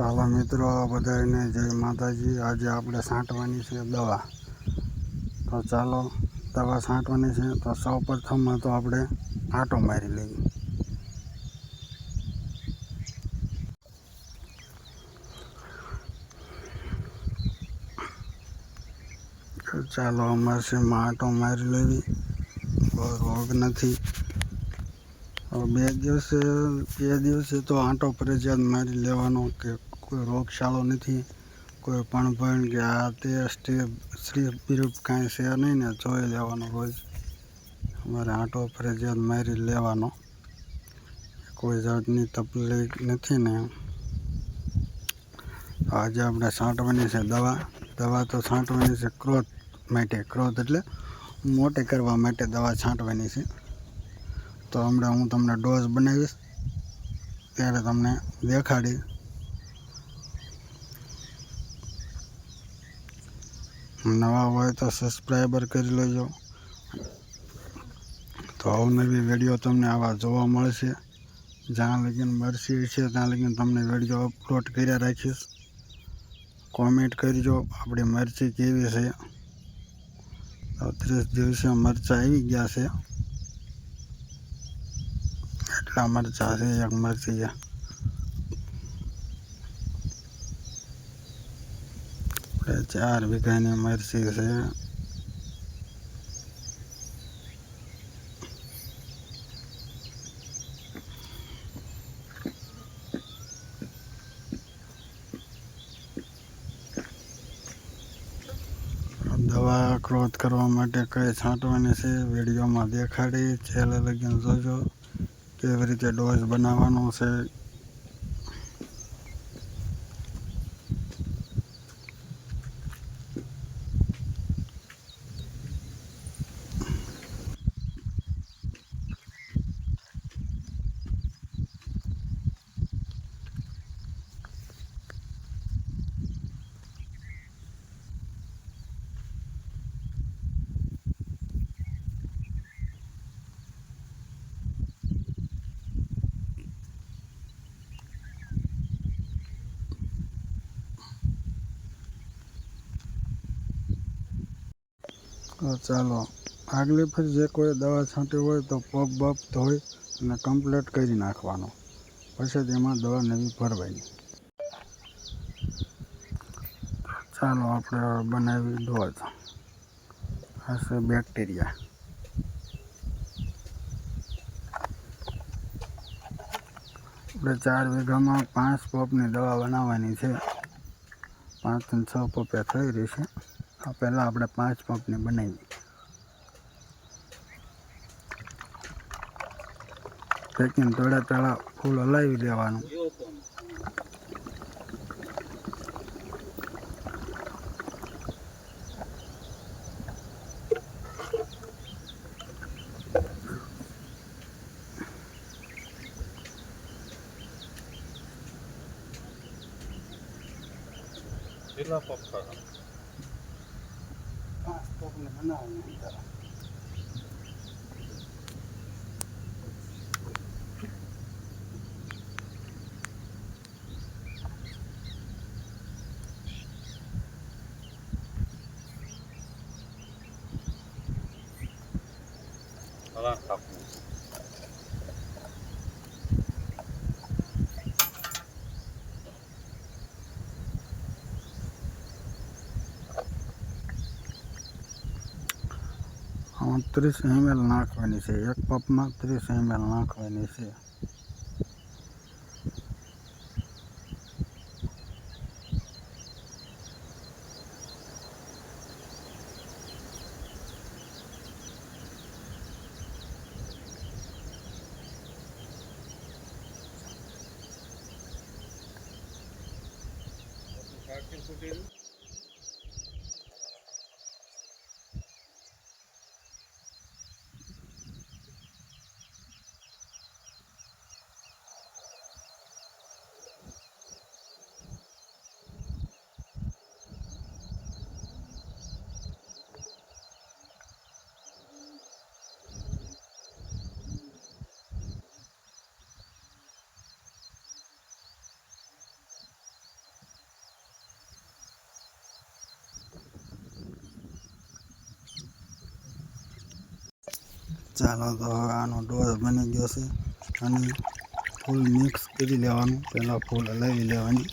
ચાલો મિત્રો બધાને જય માતાજી. આજે આપણે છાંટવાની છે દવા. તો ચાલો, દવા છાંટવાની છે. તો સૌ પ્રથમમાં તો આપણે આંટો મારી લઈએ. ચાલો અમરસીમાં આંટો મારી લેવી. કોઈ રોગ નથી. બે દિવસે બે દિવસે તો આંટો ફરજિયાત મારી લેવાનો કે કોઈ રોગશાળો નથી, કોઈ પણ ભણ કે આ તે સ્ટેપ સ્લીપ બીરૂપ કાંઈ છે નહીં ને, જોઈ લેવાનો રોજ. અમારે આંટો ફરજિયાત મારી લેવાનો. કોઈ જાતની તકલીફ નથી ને. આજે આપણે છાંટવાની છે દવા. દવા તો છાંટવાની છે ક્રોધ માટે. ક્રોધ એટલે મોટે કરવા માટે દવા છાંટવાની છે. તો હમણાં હું તમને ડોઝ બનાવીશ. ત્યારે તમને દેખાડી નવા હોય તો સબસ્ક્રાઈબર કરી લેજો. તો અવનવી વીડિયો તમને આવા જોવા મળશે. જ્યાં લગીન મરસી છે, ત્યાં લગીન તમને વીડિયો અપલોડ કર્યા રાખીશ. કોમેન્ટ કરજો, આપણી મરચી કેવી છે. તો ત્રીસ દિવસે મરચાં આવી ગયા છે. એટલા મરચાં છે, એક મરચી છે. આપણે ચાર વીઘાની મરચી છે. દવા ક્રોધ કરવા માટે કઈ છાંટવાની છે, વિડીયોમાં દેખાડી છેલ્લે લગીને જોજો. કેવી રીતે ડોઝ બનાવવાનો છે તો ચાલો. આગલી ફેર જે કોઈ દવા છાંટી હોય તો પગ બપ ધોઈ અને કમ્પ્લીટ કરી નાખવાનો. પછી તેમાં દવા નવી ભરવાની. ચાલો, આપણે બનાવી ડોઝ હશે બેક્ટેરિયા આપણે ચાર વીઘામાં પાંચ પપની દવા બનાવવાની છે. પાંચથી છ પપ્યા થઈ રહી છે આ પહેલાં આપણે પાંચ પંપની બનાવી પેકિંગ થોડા થોડા ફૂલ હલાવી દેવાનું કેટલા પગ ખરા પાંચ પંપની બનાવવાની દવા હલા ત્રીસ એમએલ નાખવાની છે એક પપમાં ત્રીસ એમએલ નાખવાની છે કાકી ફૂટેલું ચાલો તો આનો ડોઝ બની ગયો છે અને ફૂલ મિક્સ કરી લેવાનું. પહેલાં ફૂલ હલાવી લેવાની.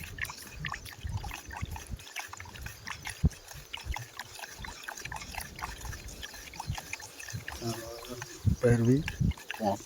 પહેરવી. પોંપ